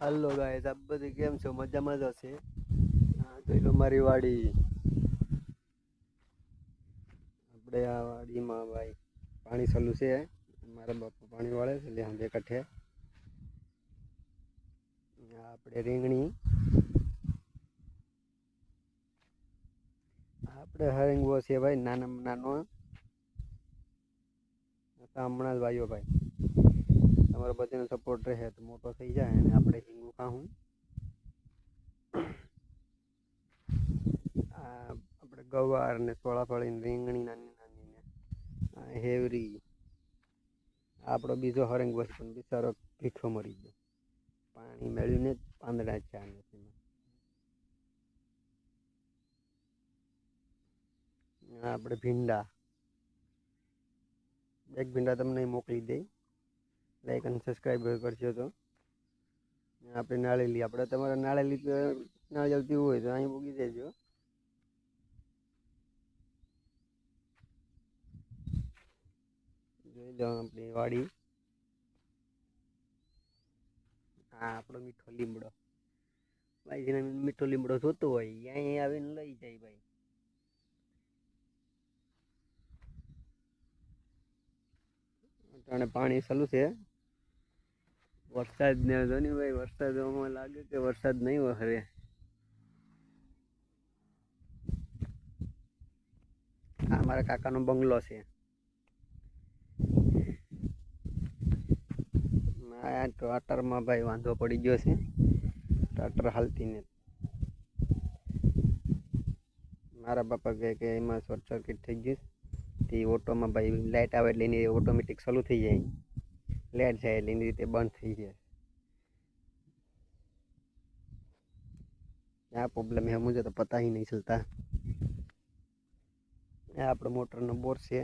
હાલો guys આપ બધી કેમ છો? મજામાં જ હશે? હા જોઈ લો મારી વાડી આપણે આ વાડીમાં ભાઈ પાણી ચાલુ છે. મારા બાપા પાણી વાળે છે, એટલે બે કઠે. આપણે રીંગણી. આપણે હરિંગવો છે ભાઈ, નાનામાં નાનો. હમણાં જ વાયો ભાઈ. તમારો બધાનો સપોર્ટ રહે તો મોટો થઈ જાય અને આપણે હિંગું ખાવું આપણે ગવાર ને સોળાફળી રીંગણી નાની નાની ને હેવરી, આપણો બીજો હરંગ બસ પણ બિચારો ભીખો મરી ગયો. પાણી મેળવીને પાંદડા આ આપણે ભીંડા. એક ભીંડા તમને મોકલી દઈ. લાઈક અને સબસ્ક્રાઈબ કરશો તો. આપણે નાળેલી આપણે તમારે નાળેલી તો ના જલતી હોય તો અહીં મૂકી દેજો. જોઈ લો આપણી વાડી. હા આપણો મીઠો લીમડો. ભાઈ મીઠો લીમડો જોતો હોય અહીં આવીને લઈ જાય ભાઈ. અટાણે પાણી ચાલુ છે. વરસાદ ને હતો ને ભાઈ વરસાદમાં લાગે કે વરસાદ નહીં વહરે આ મારા કાકાનો બંગલો છે. આ ટ્રાક્ટરમાં ભાઈ વાંધો પડી ગયો છે. ટ્રાટર હાલતી ને મારા બાપા કહે કે એમાં શોર્ટ સર્કિટ થઈ ગયું તે ઓટોમાં ભાઈ લાઇટ આવે એટલે એની ઓટોમેટિક ચાલુ થઈ જાય. લેટ છે એટલે એની રીતે બંધ થઈ જાય. આ પ્રોબ્લેમ હે મુજબ તો પતા નહીં ચલતા. આ આપણો મોટરનો બોર છે.